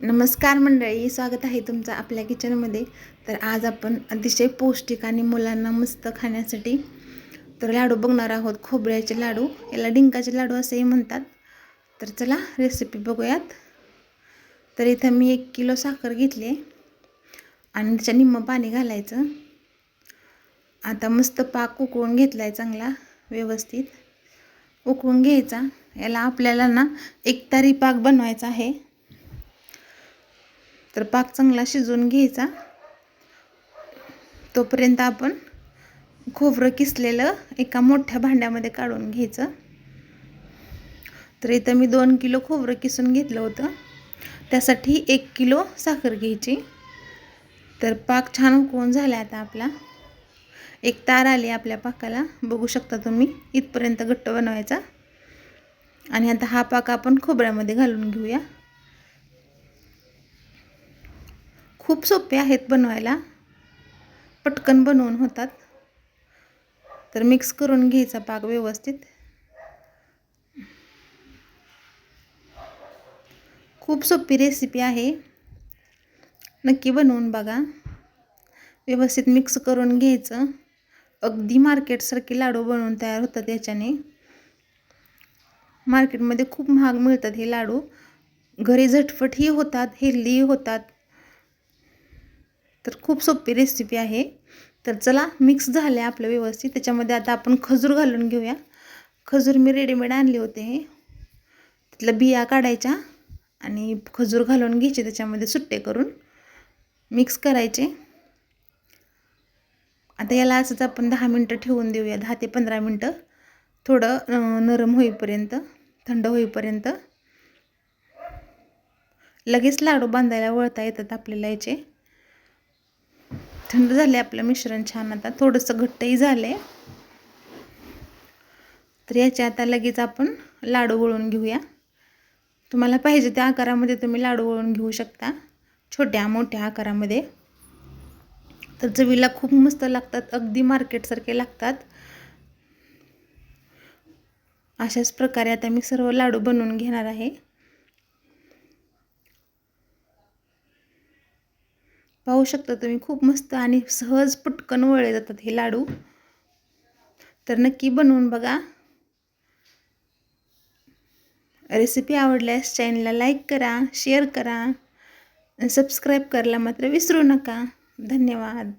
नमस्कार मंडळी स्वागत आहे तुमचं आपल्या किचनमध्ये. तर आज आपण अतिशय पौष्टिक आणि मुलांना मस्त खाण्यासाठी तर लाडू बघणार आहोत खोबऱ्याचे लाडू. याला डिंकाचे लाडू असेही म्हणतात. तर चला रेसिपी बघूयात. तर इथं मी एक किलो साखर घेतली आहे आणि त्याच्या निम्म पाणी घालायचं. आता मस्त पाक उकळून घेतला आहे चांगला व्यवस्थित. उकळून घ्यायचा. याला आपल्याला ना एक तारी पाक बनवायचा आहे. तर पाक चांगला शिजवून घ्यायचा. तोपर्यंत आपण खोबरं किसलेलं एका मोठ्या भांड्यामध्ये काढून घ्यायचं. तर इथं मी दोन किलो खोबरं किसून घेतलं होतं. त्यासाठी एक किलो साखर घ्यायची. तर पाक छान उकळून झाला आता आपला. एक तार आली आपल्या पाकाला. बघू शकता तुम्ही इथपर्यंत घट्ट बनवायचा. आणि आता हा पाक आपण खोबऱ्यामध्ये घालून घेऊया. खूप सोपे आहेत बनवायला. पटकन बनवून होतात. तर मिक्स करून घ्यायचा पाक व्यवस्थित. खूप सोपी रेसिपी आहे. नक्की बनवून बघा. व्यवस्थित मिक्स करून घ्यायचं. अगदी मार्केटसारखे लाडू बनवून तयार होतात याच्याने. मार्केटमध्ये खूप महाग मिळतात हे लाडू. घरी झटपटही होतात हेल्दीही होतात. तर खूप सोपी रेसिपी आहे. तर चला मिक्स झालं आहे आपलं व्यवस्थित. त्याच्यामध्ये आता आपण खजूर घालून घेऊया. खजूर मी रेडीमेड आणले होते हे. तिथल्या बिया काढायच्या आणि खजूर घालून घ्यायचे त्याच्यामध्ये सुट्टे करून. मिक्स करायचे. आता याला असंच आपण दहा मिनटं ठेवून देऊया. दहा ते पंधरा मिनटं. थोडं नरम होईपर्यंत थंड होईपर्यंत. लगेच लाडू बांधायला वळता येतात आपल्याला याचे. थंड झाले आपलं मिश्रण छान. आता थोडंसं घट्टही झालं आहे तर याचे आता लगेच आपण लाडू वळून घेऊया. तुम्हाला पाहिजे त्या आकारामध्ये तुम्ही लाडू वळून घेऊ शकता. छोट्या मोठ्या आकारामध्ये. तर चवीला खूप मस्त लागतात अगदी मार्केटसारखे लागतात. अशाच प्रकारे आता मी सर्व लाडू बनवून घेणार आहे. पाहू शकता तुम्ही खूप मस्त आणि सहज पटकन वळले जातात हे लाडू. तर नक्की बनवून बघा. रेसिपी आवडल्यास चॅनलला लाईक करा शेअर करा सबस्क्राईब करायला मात्र विसरू नका. धन्यवाद.